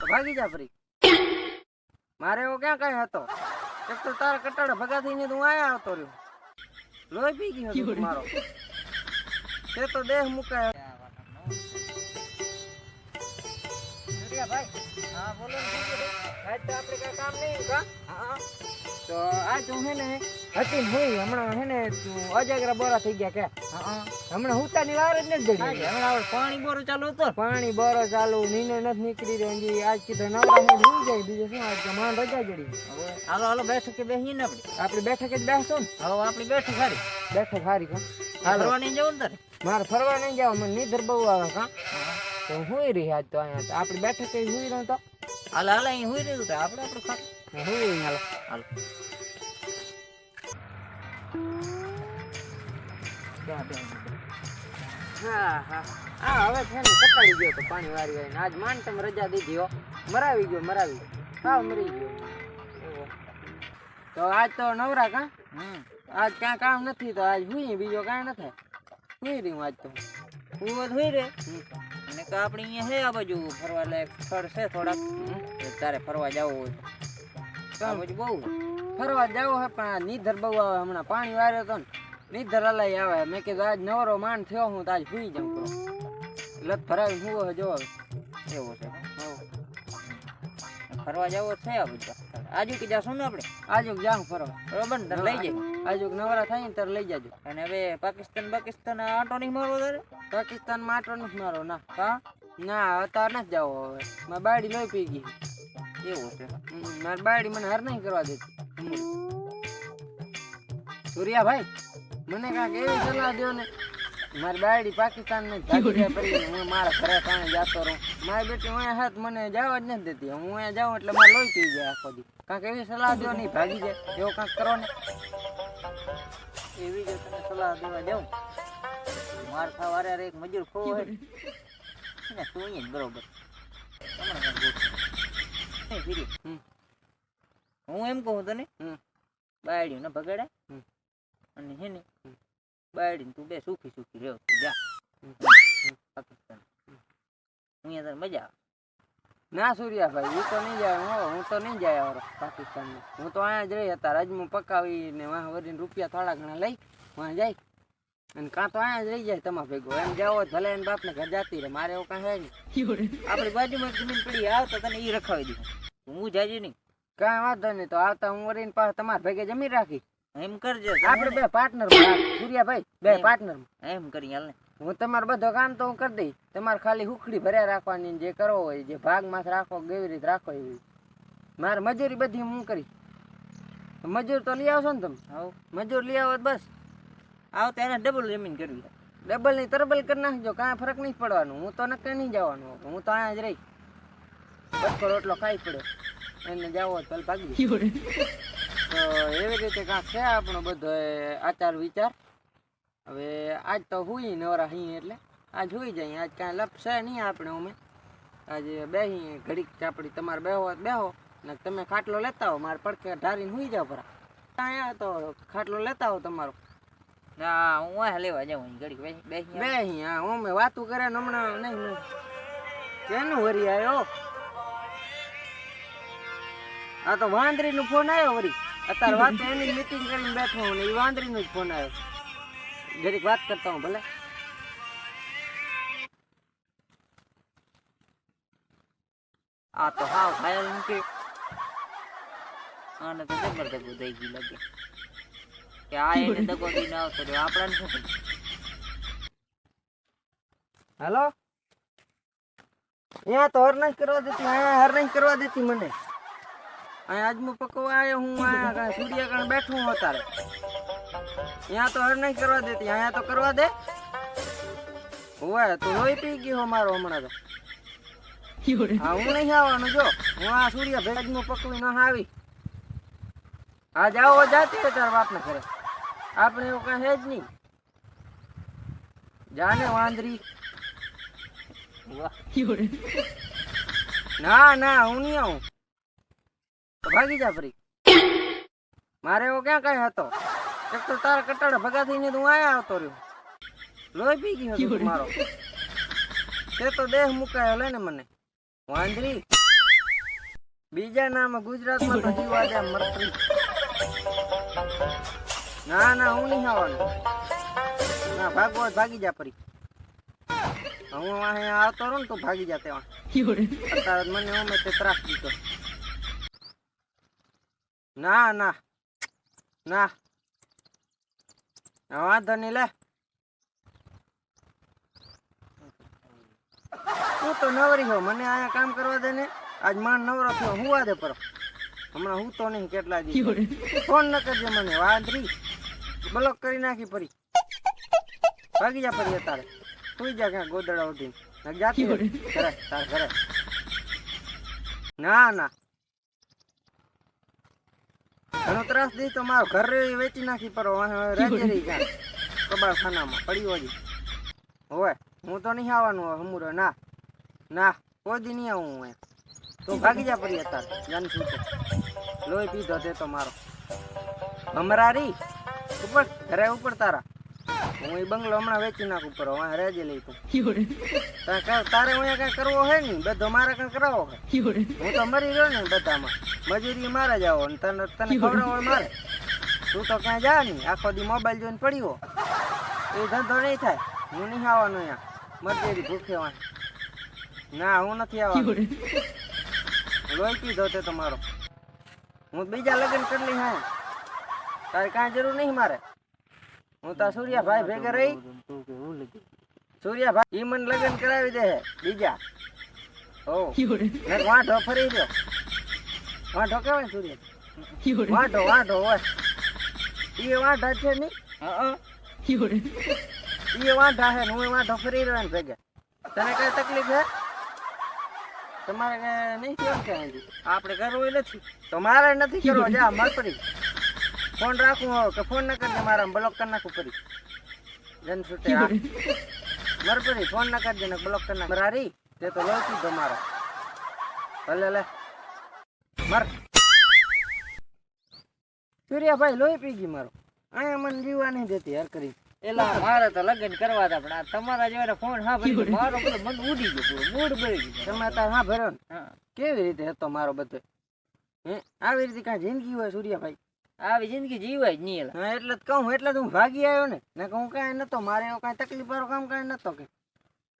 તો ભાગી જા ફરી. મારે એવો ક્યાં કઈ હતો? એક તો તારા કટાડા ભગા થઈને તું આયા આવતો રહ્યો. લોહી પી ગયો મારો. તે તો દેહ મુકાય. ભાઈ હા બોલો ને શું કીધું? આજ તો આપણે કઈ કામ નહીં કા હા તો આજ હું હે ને હતી ને હુઈ હમણાં હે ને અજાગરા બોરા થઈ ગયા કે? હમણાં હુતાની વાર જ નથી જડી હમણાં આપણે પાણી બોરો ચાલુ હતો. પાણી બોરો ચાલુ નીનો નથી નીકળી રહ્યો હજી આજ કીધું નવરા હું હુઈ જાય બીજું શું આજ તો માંડ રજા જડી. હાલો હાલો બેઠકે બેસીએ ને આપણે આપણે બેઠક જ બેસો ને? હવે આપણી બેઠક સારી બેઠક હારી કા? હાલો. ફરવા નહીં જવું ને તારે? મારે ફરવા નહીં જાવ મને નીંદર બહુ આવે કા? તો હું હુઈ રહી આજ તો અહીંયા તો. આપણે બેઠક જ હુઈ રહું તો? હાલ હાલ અહીં હુઈ રહ્યું તો. આપણે આપણે ખાતું હું હુઈ રહી હાલો. હાલો. હા હા. હા હવે છે ને કટાડી ગયો તો પાણી વારી વારીને. આજ માન તમે રજા દીધી હો. મરાવી ગયો મરાવી ગયો. હા મરી ગયો. એવો. તો આજ તો નવરા કા? હમ. આજ ક્યાં કામ નથી તો આજ હુઈ બીજો કાંઈ ન થાય હુઈ રહ્યું આજ તો. હું હોય રે. અને કે આપણે અહીંયા હે આ બાજુ ફરવા લાયક સ્થળ છે થોડાક. તો તારે ફરવા જવું હોય. આ બાજુ બહુ ફરવા જવું હે પણ આ નીધર બહુ આવે હમણાં પાણી વાર્યો તો ને. નીધર અલાઈ આવે. મેં કીધું આજ નવરો માન થયો હું તો આજ સુઈ જાઉં તો. લત ફરાવી હું જો એવો છે. ફરવા જવું છે આ બધું આજુ કે જાશું ને આપણે? આજુ જાઉં ફરવા. બરોબર ને? લઈ જાય આજુ નવરા થાય ને ત્યારે લઈ જાજો. અને હવે પાકિસ્તાન પાકિસ્તાન આંટો નહીં મારવો તારે? પાકિસ્તાન માટો નથી મારો ના. હા? ના અત્યારે નથી જાવ હવે. મારી બાયડી લોહી પી ગઈ. એવું છે. મારી બાયડી મને હાર નહીં કરવા દેતી. હમ. સૂર્યા ભાઈ મને કાંઈક એવી સલાહ દો ને. મારી બાયડી પાકિસ્તાન ને જાય પડી હું મારા ઘરે કાંઈ જાતો રહું. મારી બેટી હું હાથ મને જવા જ નથી દેતી. હું અહીંયા જાઉં એટલે મારે લોહી પી જાય આખો દી. કાંઈક એવી સલાહ દો નહીં ભાગી જાય. એવો કાંઈક કરો ને. એવી જ સલાહ દેવા જાઉં માર વારે એક મજૂર ખો હે ને તું અહીંયા જ બરોબર. હું એમ કહું તને હમ. બાયડીઓ ને ભગાડે. અને હે ને. બાયડી તું બે સુખી સુખી રહ્યો જા. પાકિસ્તાન. અહીંયા તને મજા આવે. ના સૂર્યાભાઈ હું તો નહીં જાય હું હું તો નહીં જાય હવે પાકિસ્તાનમાં. હું તો અહીંયા જ રહી હતા રાજમાં પકાવીને વાહ વરીને રૂપિયા થોડા ઘણા લઈ વાં જાય. અને કાં તો અહીંયા જ રહી જાય તમારા ભેગો. એમ જાઓ ભલે એને બાપને ઘર જાતી રહે મારે એવું કાંઈ હે નહીં. આપણી બાજુમાં જમીન પડી આવ તો તને ઈ રખાવી દઉં. હું જાજુ નહીં. કાંઈ વાંધો નહીં તો આવતા હું વરીને પાસે તમારા ભેગે જમીન રાખી. એમ કરજો આપણે બે પાર્ટનર સૂર્યાભાઈ બે પાર્ટનર એમ કરી હાલ હું તમારું બધો કામ તો હું કરી દઈશ. તમારે ખાલી હુખડી ભર્યા રાખવાની જે કરવો હોય જે ભાગમાં રાખો કેવી રીતે રાખો એવી. મારે મજૂરી બધી હું કરી. મજૂર તો લઈ આવશો ને તમે? હવ. મજૂર લઈ આવો તો બસ. આવ ત્યારે ડબલ જમીન કરવી ડબલ નહીં તરબલ કરી નાખજો કાંઈ ફરક નહીં પડવાનું. હું તો નક્કી નહીં જવાનું હું તો અહીંયા જ રહી. બચકો રોટલો ખાઈ પડ્યો. એને જાવો તો ભાગી તો એવી રીતે કાંક છે આપણો બધો આચાર વિચાર? હવે આજ તો હુઈ નવરા હી એટલે. આજ હુઈ જાય આજ કાંઈ લપ છે નહીં આપણે અમે. આજે બેહી ઘડીક ચાપડી તમારે બેહો બેહો. ને તમે ખાટલો લેતા હો મારે પડકે ઢારીને હુઈ જાઓ પરા. અહીંયા તો ખાટલો લેતા હો તમારો. ના હું આ લેવા જાઉં ઘડીક બેસી બેસી બે અહીંયા હું મેં વાતું કરે ને હમણાં નહીં કેનું વરી આવ્યો આ તો વાંદરી નો ફોન આવ્યો વરી. અત્યારે વાત એની મીટિંગ કરીને બેઠો હું ને એ વાંદરી નો જ ફોન આવ્યો. જરીક વાત કરતા હું ભલે. આ તો હાવ ખાયલ નથી આને તો જબરદસ્ત દઈ ગઈ લાગે. કે આ એને દગો દઈને આવતો રહ્યો આપણાને શું ખબર? હાલો? અહીંયા તો હર નહીં કરવા દેતી અહીંયા હર નહીં કરવા દેતી મને. અહીંયા આજમું પકવા આવ્યો હું અહીંયા કાંઈ સૂર્ય કાંઈ બેઠો હું અત્યારે. અહીંયા તો હર નહીં કરવા દેતી અહીંયા તો કરવા દે. હોય તો લોહી પી ગયો મારો હમણાં તો. હા હું નહીં આવવાનું જો. હું આ સૂર્ય ભેજનું પકવી ન આવી. આ જાઓ જાતી હોય તારા બાપને ઘરે. આપણે એવું કઈ હે જ નહીં. જાને વાંદરી. ના ના હું નહીં આવું. તો ભાગી જા ફરી. મારે એવો ક્યાં કઈ હતો? એક તો તારા કટાડા ભગા થઈને તો આયા આવતો રહ્યો. લોહી પી ગયો મારો. તે તો દેહ મુકાયો લે ને મને. વાંદરી. બીજા નામ ગુજરાતમાં તો જીવા દે મરત્રી. ના ના હું નહીં આવવાનું. ના ભાગો ભાગી જા પરી હું અહીંયા આવતો રહું ને તું ભાગી જા તેવા મને અમે તે ત્રાસ દીધો. ના ના ના. વાંધો નહીં લે. હું તો નવરી હો મને અહીંયા કામ કરવા દે ને. આજ માન નવરો થયો. હું વાદે પર હમણાં હું તો નહીં કેટલા દી ફોન ન કરજે મને વાંદરી. બ્લોક કરી નાખી પરી ભાગી જા પરી તારે સુઈ જા ક્યાં ગોદડા ઉઠી જાતી. ઘરે તાર ઘરે. ના ના. ઘણો ત્રાસ દી તો મારો ઘર વેચી નાખી પર રાજ્ય રહી ક્યાં? કબાળખાનામાં પડી હોજી હોય હું તો નહીં આવવાનું હોય હમુરો. ના ના કોઈ દી નહીં આવું હું તું ભાગી જા પડી અત્યારે. જાન શું લોહી પીધો તે તો મારો. ભમરારી? ઉપર ઘરે ઉપર તારા. હું એ બંગલો હમણાં વેચી નાખું પર વાં રેજે લઈ તું. તારે હું કઈ કરવો હે નહીં? બધો મારે કઈ કરાવો હે હું તો મરી રહ્યો ને બધામાં. મજૂરી મારે જાઓ ને તને તને ખવડાવો હોય મારે? તું તો ક્યાં જા નહીં? આખો દી મોબાઈલ જોઈને પડ્યો. એ ધંધો નહીં થાય. હું નહીં આવવાનું અહીંયા. મજૂરી ભૂખે વાં ના હું નથી આવવાનું. લોહી પીધો તે તમારો. હું બીજા લગ્ન કરી લઈ હા તારે કાંઈ જરૂર નહીં મારે. હું તો સૂર્યાભાઈ ભેગા રહી. સૂર્યભાઈ ઈ મને લગ્ન કરાવી દે બીજા. ઓ વાંઢો ફરી રહ્યો વાંઢો કેવાય સૂર્ય. વાંઢો વાંઢો હોય. ઈ વાંઢા છે નહીં હા ઈ વાંઢા હે ને હું વાંઢો ફરી રહ્યો ને ભેગા. તને કઈ તકલીફ હે તમારે કઈ નહીં કેમ કે આપણે કરવું નથી. તો મારે નથી કરવો જા મર પડી ફોન રાખું હો કે ફોન ન કરજે મારા બ્લોક કરી નાખું પડી. જન છૂટે. મર પડી ફોન ન કરજે ને બ્લોક કરી નાખ. રારી તે તો લોહી તમારો મારો. ભલે લે. મર. સૂર્યાભાઈ લોહી પી ગઈ મારો. અહીંયા મને જીવવા નહીં દેતી હર કરી. એલા મારે તો લગ્ન કરવા હતા પણ આ તમારા જેવા ફોન હા ભરી મારો બધો મન ઉડી ગયો પૂરો મૂડ ભરી ગયો તમે તાર હા ભર્યો ને. કેવી રીતે હતો મારો બધો? હે? આવી રીતે કાંઈ જિંદગી હોય સૂર્યાભાઈ? આવી જિંદગી જીવાય જ નહીં હા એટલે જ કહું એટલે જ હું ભાગી આવ્યો ને. ને હું કાંઈ નતો મારે એવું કાંઈ તકલીફ વાળો કામ કાંઈ નતો કે.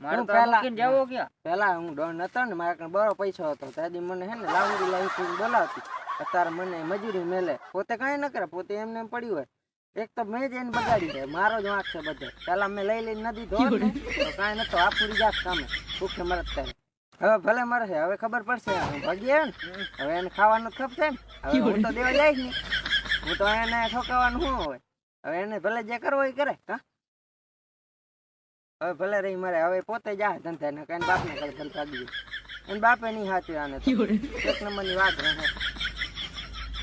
મારે પહેલા- મૂકીને ક્યાં? પેલા હું ડોન નતો ને મારા કણ બરો પૈસો હતો. તાદી મને હે ને લાવડી લાવી બોલાવતી. અત્યારે મને મજૂરી મેલે. પોતે કાંઈ ન કરે પોતે એમને એમ પડ્યું હોય. એક તો મેં જ એને બગાડી દે મારો જ વાંક છે બધે. પેલા મેં લઈ લઈને નદી ધોત ને તો કાંઈ નતો આફુરી જાત સામે ભૂખે મરત થાય. હવે ભલે મરશે હવે ખબર પડશે હું ભાગી આવ્યો ને. હવે એને ખાવાનું જ ખપશે ને. હવે હું તો દેવા જાય નહીં. હું તો એને ઠોકાવાનું શું હોય? હવે એને ભલે જે કરવો એ કરે હા? હવે ભલે રહી મારે હવે પોતે જા ધંધા ને કઈ બાપને કરે ભાગી જાય. એને બાપે નહીં સાચું આને એક નંબરની વાત રહે.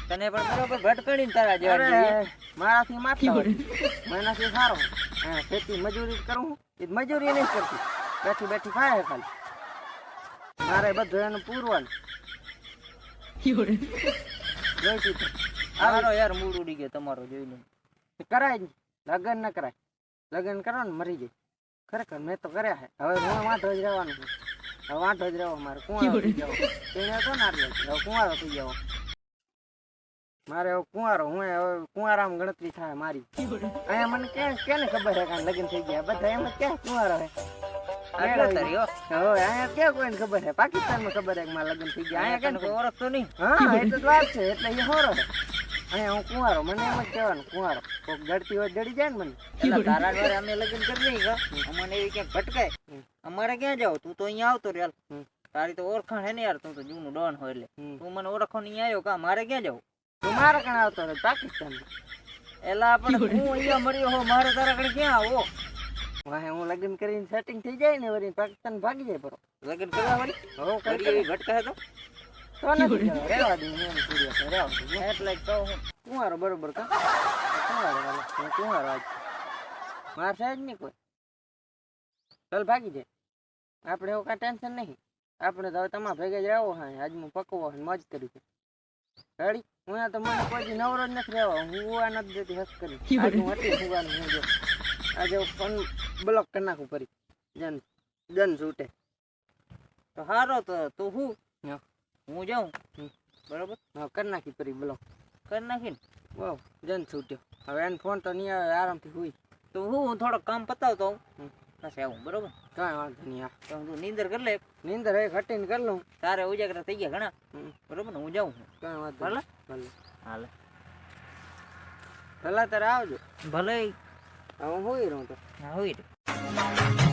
તને પણ બરોબર ભટકડીને તારા જેવા મારાથી મારતા હોય. એનાથી સારો. હા, ખેતી મજૂરી કરું એ મજૂરી નહીં કરતી. બેઠી બેઠી ખાય ખાલી. મારે બધું એનું પૂરવાનું. જોઈતી મારો યાર મૂડ ઉડી ગયો તમારો જોઈને કરાય જ. નહીં. ન કરાય. લગન કરો ને મરી જાય. ખરેખર મેં તો કર્યા છે. હવે હું વાંધો જ રહેવાનું છું. હવે વાંધો જ રહેવો મારે. કુંવારો થઈ જાવ તેને ને આટલે હવે કુંવારો થઈ જાવ મારે હવે કુંવારો હું હવે કુંવારામાં ગણતરી થાય મારી. અહીંયા મને કે કેને ખબર છે કારણ લગ્ન થઈ ગયા? બધા એમ જ ક્યાં કુંવારો હે. ક્યાં કોઈને ખબર છે? પાકિસ્તાનમાં ખબર છે કે મારા લગ્ન થઈ ગયા? અહીંયા ઓળખતો નહીં? હા એટલે વાત છે. એટલે એ હોરો છે. અહીંયા હું કુંવારો મને એમ જ કહેવાનું કુંવારો. કોઈક ગળતી હોય ગળી જાય ને મને. એટલે તારા ઘરે અમે લગ્ન કરી લઈ ગયા અમને એવી ક્યાંક ભટકાય. અમારે ક્યાં જાવ? તું તો અહીંયા આવતો રે તારી તો ઓળખાણ હે ને યાર તું તો જૂનું ડોન હોય એટલે. તું મને ઓળખો નહીં આવ્યો કા? મારે ક્યાં જવું? તું મારા કણ આવતો રે પાકિસ્તાન એલા પણ હું અહીંયા મળ્યો હો મારે તારા કણ ક્યાં આવો? વાહે હું લગ્ન કરીને સેટિંગ થઈ જાય ને વળી પાકિસ્તાન ભાગી જાય પરો. લગ્ન કરવા વળી? હો કરી. એવી ભટકાય તો? તો નથી જવા, દે. એટલે કુંવારો બરોબર કા? કુંવારો કુંવારો આજ માર છે જ નહીં કોઈ? ચાલ ભાગી જાય આપણે એવું કાંઈ ટેન્શન નહીં. આપણે તો હવે તમારા ભેગા જ રહેવો હા આજ હું પકવો અને મજ કરી છે રેડી? હું આ તો મને કોઈ નવરો જ નથી રહેવા. હું હુવા નથી દેતી હસ કરી. હું હતી હુવાનું હું જો. આજે ફોન બ્લોક કરી નાખું ફરી. જન જન છૂટે. તો હારો તો તું હું? હા. જાઉં? બરાબર? હા કરી નાખી પરી બોલો. કરી નાખીને વાવ જન છૂટ્યો. હવે એને ફોન તો નહીં આવે આરામથી હુઈ. તો હું હું થોડોક કામ પતાવતો હું. પછી આવું બરાબર? કાંઈ વાંધો નહીં આ તો તું નીંદર કરી લે નીંદર એ ઘટીને કરી લઉં. તારે ઉજાગરા થઈ ગયા ઘણા. બરાબર ને? હું જાઉં કાંઈ વાંધો ભલે? ભલે. હાલે. ભલે તારે આવજો. ભલે. હું હુઈ રહું તો. હા હોય